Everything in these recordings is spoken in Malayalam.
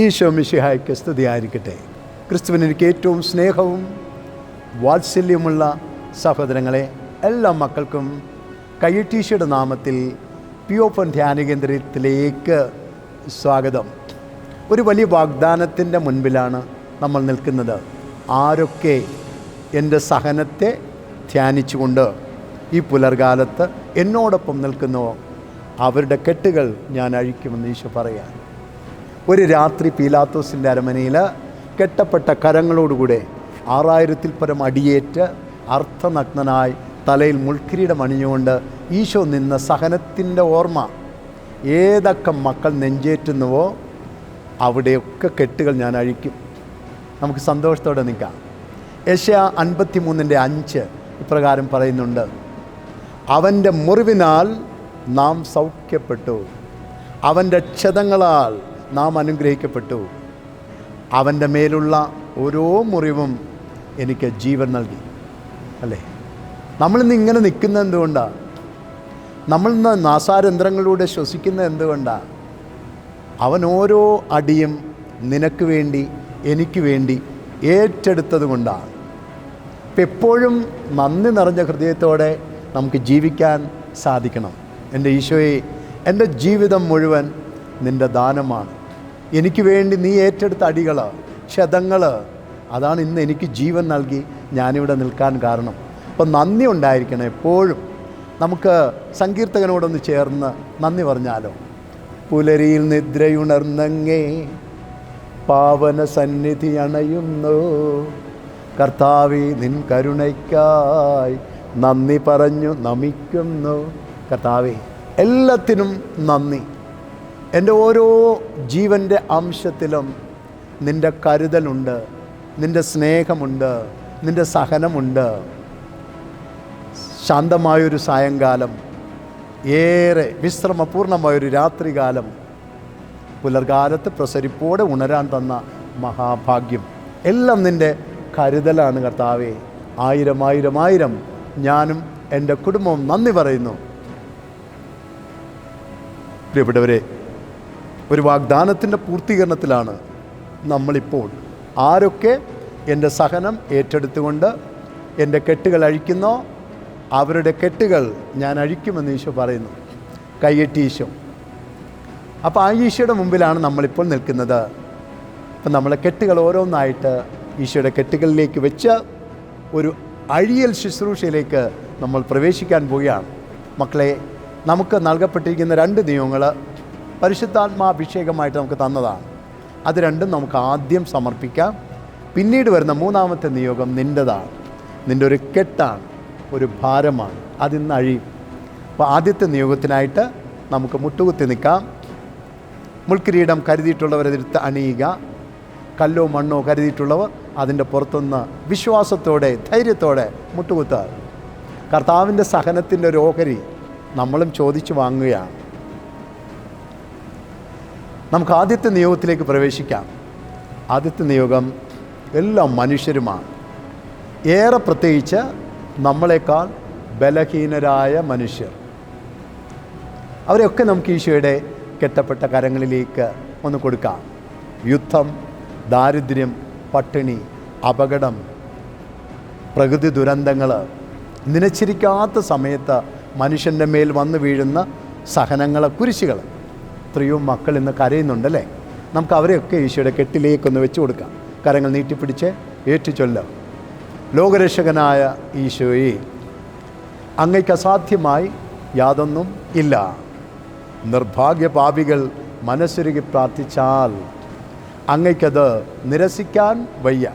ഈശോ മിശിഹായ്ക്ക് സ്തുതിയായിരിക്കട്ടെ. ക്രിസ്തുവിന് എനിക്ക് ഏറ്റവും സ്നേഹവും വാത്സല്യമുള്ള സഹോദരങ്ങളെ എല്ലാ മക്കൾക്കും കയ്യട്ടീശയുടെ നാമത്തിൽ പി ഓപ്പൺ ധ്യാന കേന്ദ്രത്തിലേക്ക് സ്വാഗതം. ഒരു വലിയ വാഗ്ദാനത്തിന്റെ മുൻപിലാണ് നമ്മൾ നിൽക്കുന്നത്. ആരൊക്കെ എന്റെ സഹനത്തെ ധ്യാനിച്ചുകൊണ്ട് ഈ പുലർകാലത്ത് എന്നോടൊപ്പം നിൽക്കുന്നുവോ അവരുടെ കെട്ടുകൾ ഞാൻ അഴിക്കുമെന്ന് ഈശോ പറയാൻ. ഒരു രാത്രി പീലാത്തോസിന്റെ അരമനയിൽ കെട്ടപ്പെട്ട കരങ്ങളോടുകൂടെ ആറായിരത്തിൽ പരം അടിയേറ്റ് അർത്ഥനഗ്നനായി തലയിൽ മുൾക്കിരീടം അണിഞ്ഞുകൊണ്ട് ഈശോ നിന്ന സഹനത്തിന്റെ ഓർമ്മ. ഏതൊക്കെ മക്കൾ നെഞ്ചേറ്റുന്നുവോ അവിടെയൊക്കെ കെട്ടുകൾ ഞാൻ അഴിക്കും. നമുക്ക് സന്തോഷത്തോടെ നിൽക്കാം. യശ അൻപത്തി മൂന്നിന്റെ അഞ്ച് ഇപ്രകാരം പറയുന്നുണ്ട്. അവന്റെ മുറിവിനാൽ നാം സൗഖ്യപ്പെട്ടു. അവന്റെ ക്ഷതങ്ങളാൽ നാം അനുഗ്രഹിക്കപ്പെട്ടു. അവന്റെ മേലുള്ള ഓരോ മുറിവും എനിക്ക് ജീവൻ നൽകി. അല്ലേ? നമ്മളിന്ന് ഇങ്ങനെ നിൽക്കുന്ന എന്തുകൊണ്ടാണ് നമ്മളിന്ന് നാസാരന്ധ്രങ്ങളിലൂടെ ശ്വസിക്കുന്ന എന്തുകൊണ്ടാണ് അവൻ ഓരോ അടിയും നിനക്ക് വേണ്ടി എനിക്ക് വേണ്ടി ഏറ്റെടുത്തത് കൊണ്ടാണ് ഇപ്പം എപ്പോഴും നന്ദി നിറഞ്ഞ ഹൃദയത്തോടെ നമുക്ക് ജീവിക്കാൻ സാധിക്കണം. എന്റെ ഈശോയെ എന്റെ ജീവിതം മുഴുവൻ നിന്റെ ദാനമാണ്. എനിക്ക് വേണ്ടി നീ ഏറ്റെടുത്ത അടികൾ ക്ഷതങ്ങൾ അതാണ് ഇന്ന് എനിക്ക് ജീവൻ നൽകി ഞാനിവിടെ നിൽക്കാൻ കാരണം. അപ്പം നന്ദി ഉണ്ടായിരിക്കണം എപ്പോഴും. നമുക്ക് സങ്കീർത്തകനോടൊന്ന് ചേർന്ന് നന്ദി പറഞ്ഞാലോ? പുലരിയിൽ നിദ്രയുണർന്നങ്ങേ പാവന സന്നിധി അണയുന്നു. കർത്താവി നിൻ കരുണയ്ക്കായി നന്ദി പറഞ്ഞു നമിക്കുന്നു. കർത്താവെ എല്ലാത്തിനും നന്ദി. എന്റെ ഓരോ ജീവന്റെ അംശത്തിലും നിന്റെ കരുതലുണ്ട് നിന്റെ സ്നേഹമുണ്ട് നിന്റെ സഹനമുണ്ട്. ശാന്തമായൊരു സായങ്കാലം ഏറെ വിശ്രമപൂർണമായൊരു രാത്രികാലം പുലർകാലത്ത് പ്രസരിപ്പോടെ ഉണരാൻ തന്ന മഹാഭാഗ്യം. എല്ലാം നിന്റെ കരുതലാണ് കർത്താവേ. ആയിരം ആയിരം ആയിരം ഞാനും എന്റെ കുടുംബവും നന്ദി പറയുന്നു. പ്രിയപ്പെട്ടവരെ ഒരു വാഗ്ദാനത്തിന്റെ പൂർത്തീകരണത്തിലാണ് നമ്മളിപ്പോൾ. ആരൊക്കെ എന്റെ സഹനം ഏറ്റെടുത്തുകൊണ്ട് എന്റെ കെട്ടുകൾ അഴിക്കുന്നോ അവരുടെ കെട്ടുകൾ ഞാൻ അഴിക്കുമെന്ന് ഈശോ പറയുന്നു. കൈയെട്ടി ഈശോ. അപ്പോൾ ആ ഈശോയുടെ മുമ്പിലാണ് നമ്മളിപ്പോൾ നിൽക്കുന്നത്. അപ്പം നമ്മളെ കെട്ടുകൾ ഓരോന്നായിട്ട് ഈശോയുടെ കെട്ടുകളിലേക്ക് വെച്ച് ഒരു അഴിയൽ ശുശ്രൂഷയിലേക്ക് നമ്മൾ പ്രവേശിക്കാൻ പോവുകയാണ്. മക്കളെ നമുക്ക് നൽകപ്പെട്ടിരിക്കുന്ന രണ്ട് നിയമങ്ങൾ പരിശുദ്ധാത്മാഭിഷേകമായിട്ട് നമുക്ക് തന്നതാണ്. അത് രണ്ടും നമുക്ക് ആദ്യം സമർപ്പിക്കാം. പിന്നീട് വരുന്ന മൂന്നാമത്തെ നിയോഗം നിന്റെതാണ് നിന്റെ ഒരു കെട്ടാണ് ഒരു ഭാരമാണ്. അതിന്ന് അഴിയും. അപ്പോൾ ആദ്യത്തെ നിയോഗത്തിനായിട്ട് നമുക്ക് മുട്ടുകുത്തി നിൽക്കാം. മുൾക്കിരീടം കരുതിയിട്ടുള്ളവരെതിർത്ത് അണിയുക. കല്ലോ മണ്ണോ കരുതിയിട്ടുള്ളവർ അതിന്റെ പുറത്തുനിന്ന് വിശ്വാസത്തോടെ ധൈര്യത്തോടെ മുട്ടുകുത്തുക. കർത്താവിന്റെ സഹനത്തിന്റെ ഒരു ഓഹരി നമ്മളും ചോദിച്ചു വാങ്ങുകയാണ്. നമുക്ക് ആദ്യത്തെ നിയോഗത്തിലേക്ക് പ്രവേശിക്കാം. ആദ്യത്തെ നിയോഗം എല്ലാ മനുഷ്യരുമാണ്. ഏറെ പ്രത്യേകിച്ച് നമ്മളെക്കാൾ ബലഹീനരായ മനുഷ്യർ. അവരെയൊക്കെ നമുക്ക് ഈശോയുടെ കെട്ടപ്പെട്ട കരങ്ങളിലേക്ക് ഒന്ന് കൊടുക്കാം. യുദ്ധം ദാരിദ്ര്യം പട്ടിണി അപകടം പ്രകൃതി ദുരന്തങ്ങൾ നിലച്ചിരിക്കാത്ത സമയത്ത് മനുഷ്യന്റെ മേൽ വന്നു വീഴുന്ന സഹനങ്ങളെ കുരിശുകൾ എത്രയോ മക്കൾ ഇന്ന് കരയുന്നുണ്ടല്ലേ? നമുക്ക് അവരെയൊക്കെ ഈശോയുടെ കെട്ടിലേക്കൊന്ന് വെച്ചു കൊടുക്കാം. കരങ്ങൾ നീട്ടിപ്പിടിച്ച് ഏറ്റുചൊല്ലാം. ലോകരക്ഷകനായ ഈശോയെ അങ്ങയ്ക്ക് അസാധ്യമായി യാതൊന്നും ഇല്ല. നിർഭാഗ്യ പാപികൾ മനസ്സൊരുകി പ്രാർത്ഥിച്ചാൽ അങ്ങയ്ക്കത് നിരസിക്കാൻ വയ്യ.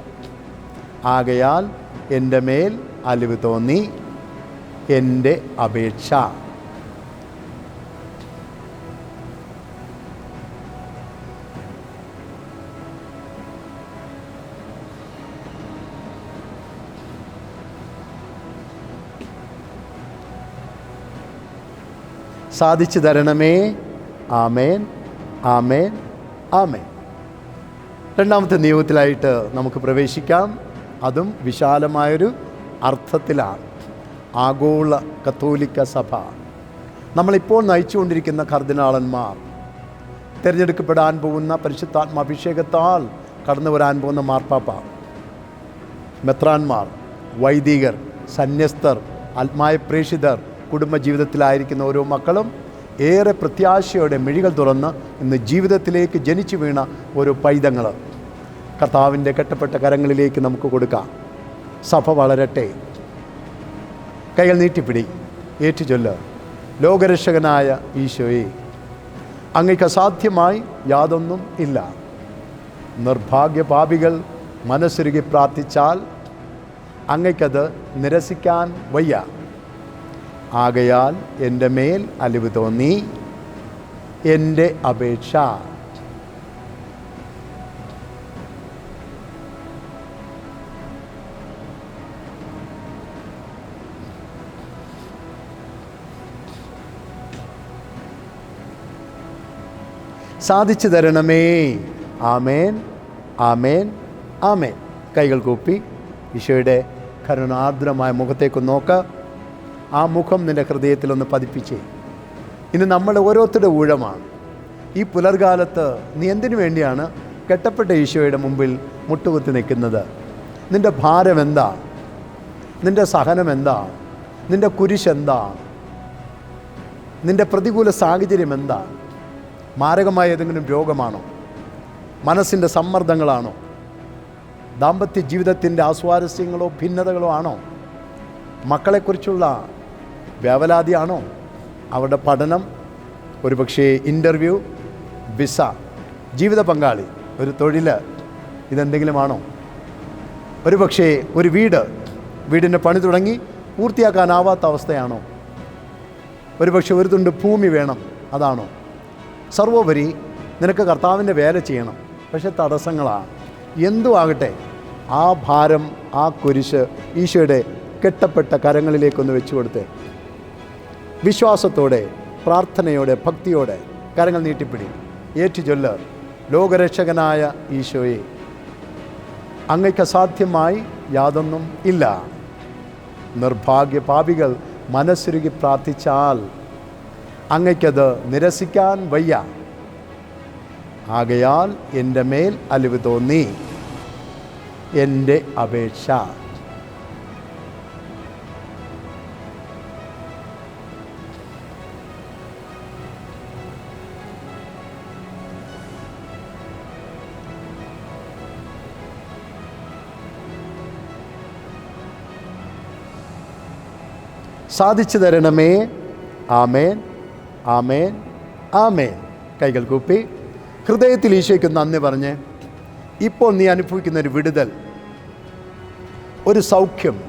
ആകയാൽ എന്റെ മേൽ അലിവ് തോന്നി എന്റെ അപേക്ഷ. സാധിച്ചു തരണമേ. ആമേൻ. ആമേൻ. ആമേൻ. രണ്ടാമത്തെ നിയമത്തിലായിട്ട് നമുക്ക് പ്രവേശിക്കാം. അതും വിശാലമായൊരു അർത്ഥത്തിലാണ്. ആഗോള കത്തോലിക്ക സഭ. നമ്മളിപ്പോൾ നയിച്ചുകൊണ്ടിരിക്കുന്ന കർദിനാളന്മാർ തിരഞ്ഞെടുക്കപ്പെടാൻ പോകുന്ന പരിശുദ്ധാത്മാഭിഷേകത്താൽ കടന്നു വരാൻ പോകുന്ന മാർപ്പാപ്പ മെത്രാന്മാർ വൈദികർ സന്യസ്തർ ആത്മായ പ്രേഷിതർ കുടുംബജീവിതത്തിലായിരിക്കുന്ന ഓരോ മക്കളും ഏറെ പ്രത്യാശയോടെ മിഴികൾ തുറന്ന് ഇന്ന് ജീവിതത്തിലേക്ക് ജനിച്ചു വീണ ഓരോ പൈതങ്ങൾ കർത്താവിന്റെ കെട്ടപ്പെട്ട കരങ്ങളിലേക്ക് നമുക്ക് കൊടുക്കാം. സഭ വളരട്ടെ. കൈകൾ നീട്ടിപ്പിടി. ഏറ്റുചൊല്ല്. ലോകരക്ഷകനായ ഈശോയെ അങ്ങയ്ക്ക് അസാധ്യമായി യാതൊന്നും ഇല്ല. നിർഭാഗ്യപാപികൾ മനസ്സുരുകി പ്രാർത്ഥിച്ചാൽ അങ്ങയ്ക്കത് നിരസിക്കാൻ വയ്യ. ആകയാൽ എന്റെ മേൽ അലിവ് തോന്നി എന്റെ അപേക്ഷ. സാധിച്ചു തരണമേ. ആമേൻ ആമേൻ ആമേൻ. കൈകൾ കൂപ്പി ഈശോയുടെ കരുണാർദ്രമായ മുഖത്തേക്ക് നോക്ക്. ആ മുഖം നിന്റെ ഹൃദയത്തിലൊന്ന് പതിപ്പിച്ചേ. ഇനി നമ്മൾ ഓരോരുത്തരുടെ ഊഴമാണ്. ഈ പുലർകാലത്ത് നീ എന്തിനു വേണ്ടിയാണ് കെട്ടപ്പെട്ട ഈശോയുടെ മുമ്പിൽ മുട്ടുകുത്തി നിൽക്കുന്നത്? നിന്റെ ഭാരം എന്താ? നിന്റെ സഹനം എന്താ? നിന്റെ കുരിശ് എന്താ? നിന്റെ പ്രതികൂല സാഹചര്യം എന്താ? മാരകമായ ഏതെങ്കിലും രോഗമാണോ? മനസ്സിന്റെ സമ്മർദ്ദങ്ങളാണോ? ദാമ്പത്യ ജീവിതത്തിന്റെ ആസ്വാരസ്യങ്ങളോ ഭിന്നതകളോ ആണോ? മക്കളെക്കുറിച്ചുള്ള വ്യാവലാതിയാണോ? അവരുടെ പഠനം ഒരുപക്ഷേ ഇന്റർവ്യൂ വിസ ജീവിത പങ്കാളി ഒരു തൊഴിൽ ഇതെന്തെങ്കിലും ആണോ ഒരുപക്ഷേ ഒരു വീട് വീടിന്റെ പണി തുടങ്ങി പൂർത്തിയാക്കാനാവാത്ത അവസ്ഥയാണോ? ഒരു പക്ഷേ ഒരു തുണ്ട് ഭൂമി വേണം അതാണോ? സർവോപരി നിനക്ക് കർത്താവിന്റെ വേല ചെയ്യണം പക്ഷെ തടസ്സങ്ങളാണ് എന്തു ആകട്ടെ ആ ഭാരം ആ കുരിശ് ഈശോയുടെ കെട്ടപ്പെട്ട കരങ്ങളിലേക്കൊന്ന് വെച്ചു കൊടുത്തേ വിശ്വാസത്തോടെ പ്രാർത്ഥനയോടെ ഭക്തിയോടെ കരങ്ങൾ നീട്ടിപ്പിടി. ഏറ്റുചൊല്ല് ലോകരക്ഷകനായ ഈശോയെ. അങ്ങയ്ക്ക് അസാധ്യമായി യാതൊന്നും ഇല്ല. നിർഭാഗ്യ പാപികൾ മനസ്സുരുകി പ്രാർത്ഥിച്ചാൽ അങ്ങയ്ക്കത് നിരസിക്കാൻ വയ്യ. ആകയാൽ എന്റെ മേൽ അലിവ് തോന്നി. എന്റെ അപേക്ഷ. സാധിച്ചു തരണമേ. ആമേൻ. ആമേൻ. ആമേൻ. കൈകൾ കൂപ്പി. ഹൃദയത്തിൽ ഈശോയ്ക്ക് നന്ദി പറഞ്ഞ് ഇപ്പോൾ നീ അനുഭവിക്കുന്ന ഒരു വിടുതൽ ഒരു സൗഖ്യം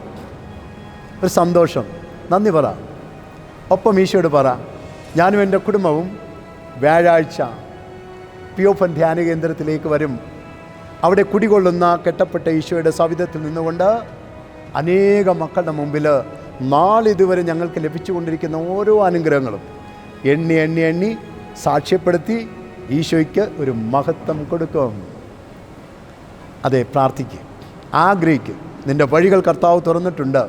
ഒരു സന്തോഷം. നന്ദി പറ. ഒപ്പം ഈശോയോട് പറ ഞാനും എന്റെ കുടുംബവും വ്യാഴാഴ്ച പി പിയോഫൻ ധ്യാന കേന്ദ്രത്തിലേക്ക് വരും. അവിടെ കുടികൊള്ളുന്ന കെട്ടപ്പെട്ട ഈശോയുടെ സവിധത്തിൽ നിന്നുകൊണ്ട് അനേക മക്കളുടെ മുമ്പിൽ നാളിതുവരെ ഞങ്ങൾക്ക് ലഭിച്ചുകൊണ്ടിരിക്കുന്ന ഓരോ അനുഗ്രഹങ്ങളും എണ്ണി എണ്ണി എണ്ണി സാക്ഷ്യപ്പെടുത്തി ഈശോയ്ക്ക് ഒരു മഹത്വം കൊടുക്കും. അതെ പ്രാർത്ഥിക്കുക ആഗ്രഹിക്കുക നിന്റെ വഴികൾ കർത്താവ് തുറന്നിട്ടുണ്ട്.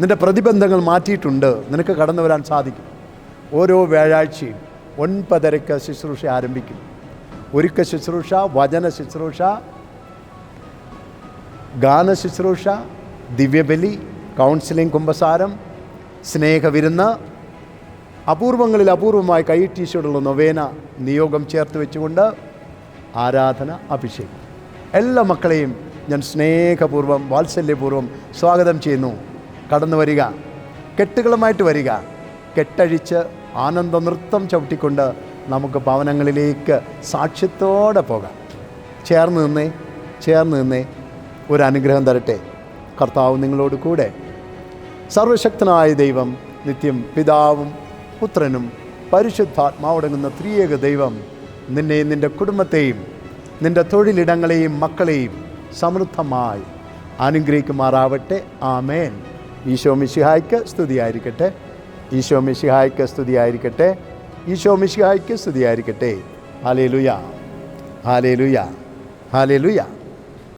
നിന്റെ പ്രതിബന്ധങ്ങൾ മാറ്റിയിട്ടുണ്ട്. നിനക്ക് കടന്നു വരാൻ സാധിക്കും. ഓരോ വ്യാഴാഴ്ചയും ഒൻപതരയ്ക്ക് ശുശ്രൂഷ ആരംഭിക്കും. ഒരുക്ക ശുശ്രൂഷ വചന ശുശ്രൂഷ ഗാന ശുശ്രൂഷ ദിവ്യബലി കൗൺസിലിംഗ് കുമ്പസാരം സ്നേഹവിരുന്ന് അപൂർവങ്ങളിൽ അപൂർവമായി കൈയിട്ടീശോടുള്ള നൊവേന നിയോഗം ചേർത്ത് വെച്ചുകൊണ്ട് ആരാധന അഭിഷേകം. എല്ലാ മക്കളെയും ഞാൻ സ്നേഹപൂർവം വാത്സല്യപൂർവം സ്വാഗതം ചെയ്യുന്നു. കടന്നു വരിക. കെട്ടുകളുമായിട്ട് വരിക. കെട്ടഴിച്ച് ആനന്ദ നൃത്തം ചവിട്ടിക്കൊണ്ട് നമുക്ക് ഭവനങ്ങളിലേക്ക് സാക്ഷ്യത്തോടെ പോകാം. ചേർന്ന് നിന്നേ ചേർന്ന് നിന്നേ ഒരു അനുഗ്രഹം തരട്ടെ. കർത്താവ് നിങ്ങളോട് കൂടെ സർവശക്തനായ ദൈവം നിത്യം പിതാവും പുത്രനും പരിശുദ്ധാത്മാവടങ്ങുന്ന ത്രിയേക ദൈവം നിന്നെയും നിന്റെ കുടുംബത്തെയും നിന്റെ തൊഴിലിടങ്ങളെയും മക്കളെയും സമൃദ്ധമായി അനുഗ്രഹിക്കുമാറാവട്ടെ. ആമേൻ. ഈശോ മിശിഹായ്ക്ക് സ്തുതിയായിരിക്കട്ടെ. ഈശോ മിശിഹായ്ക്ക് സ്തുതിയായിരിക്കട്ടെ. ഈശോ മിശിഹായ്ക്ക് സ്തുതിയായിരിക്കട്ടെ. ഹാലേ ലുയാ ഹാലേ ലുയാ ഹാലേ ലുയ